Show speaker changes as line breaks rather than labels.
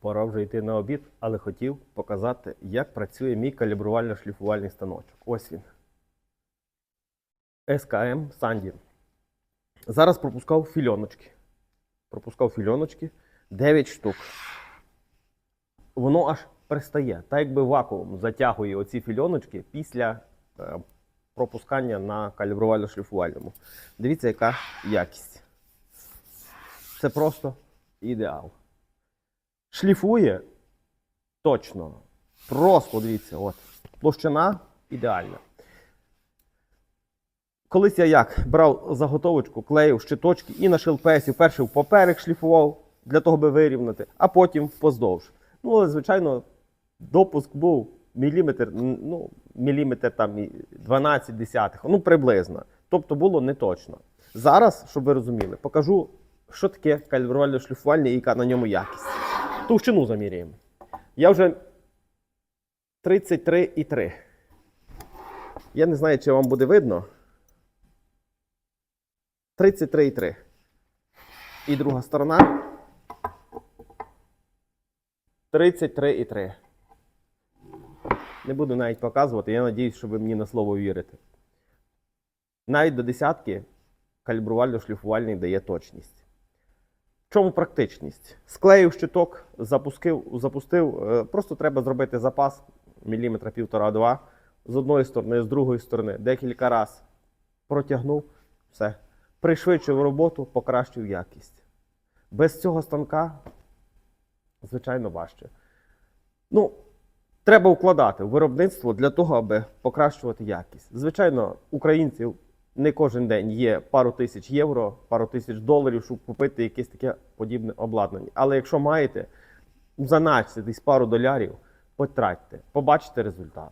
Пора вже йти на обід, але хотів показати, як працює мій калібрувально-шліфувальний станочок. Ось він. СКМ Санді. Зараз пропускав фільоночки. Пропускав фільоночки 9 штук. Воно аж пристає. Так якби вакуум затягує оці фільоночки після е, пропускання на калібрувально-шліфувальному. Дивіться, яка якість. Це просто ідеал. Шліфує точно. Просто дивіться, от. Площина ідеальна. Колись я як брав заготовочку, клеїв щиточки і на шилпесі перший поперек шліфував для того, би вирівняти, а потім поздовж. Ну, але, звичайно, допуск був міліметр, ну, міліметр там 12 десятих, ну приблизно. Тобто було не точно. Зараз, щоб ви розуміли, покажу, що таке калібрувальне шліфування і яка на ньому якість. Товщину заміряємо. Я вже 33,3. Я не знаю, чи вам буде видно. 33,3. І друга сторона. 33,3. Не буду навіть показувати, я надіюсь, що ви мені на слово вірите. Навіть до десятки калібрувально-шліфувальний дає точність. В чому практичність? Склеїв щиток, запустив, запустив. е, Просто треба зробити запас міліметра півтора-два з одної сторони, з другої сторони, декілька разів протягнув, все. Пришвидшив роботу, покращив якість. Без цього станка, звичайно, важче. Ну, треба вкладати в виробництво для того, аби покращувати якість. Звичайно, українців не кожен день є пару тисяч євро, пару тисяч доларів, щоб купити якесь таке подібне обладнання. Але якщо маєте, заначте десь пару долярів, потратьте, побачите результат.